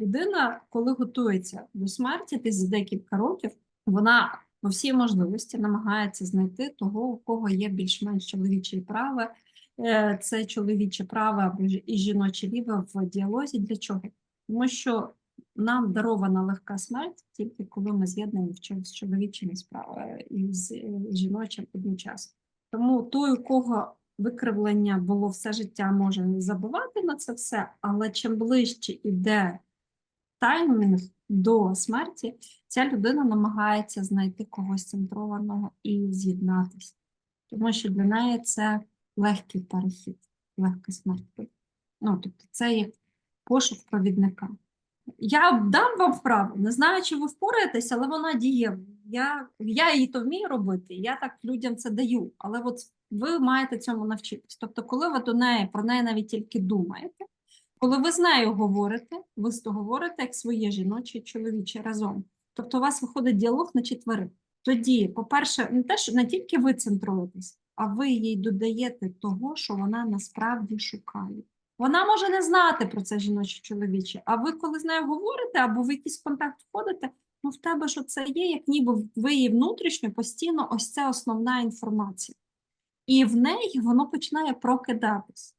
Людина, коли готується до смерті, десь за декілька років, вона по всій можливості намагається знайти того, у кого є більш-менш чоловічі права. Е, Це чоловіче право або і жіноче ліве в діалозі. Для чого? Тому що нам дарована легка смерть тільки коли ми з'єднані з чоловічими справами і з е, жіночим одночасно. Тому той, у кого викривлення було все життя, може забувати на це все, але чим ближче іде таймінг до смерті, ця людина намагається знайти когось центрованого і з'єднатися. Тому що для неї це легкий перехід, легка смерть. Ну, тобто це як пошук провідника. Я дам вам вправу, не знаю, чи ви впораєтесь, але вона дієва. Я, я її то вмію робити, я так людям це даю. Але от ви маєте цьому навчитись. Тобто, коли ви до неї про неї навіть тільки думаєте, коли ви з нею говорите, ви говорите як своє жіноче чоловіче разом. Тобто, у вас виходить діалог на четверих. Тоді, по-перше, не те, що не тільки ви центруєтесь, а ви їй додаєте того, що вона насправді шукає. Вона може не знати про це жіноче чоловіче, а ви, коли з нею говорите або в якийсь контакт входите, ну в тебе ж це є, як ніби ви її внутрішньо постійно ось це основна інформація. І в неї воно починає прокидатись.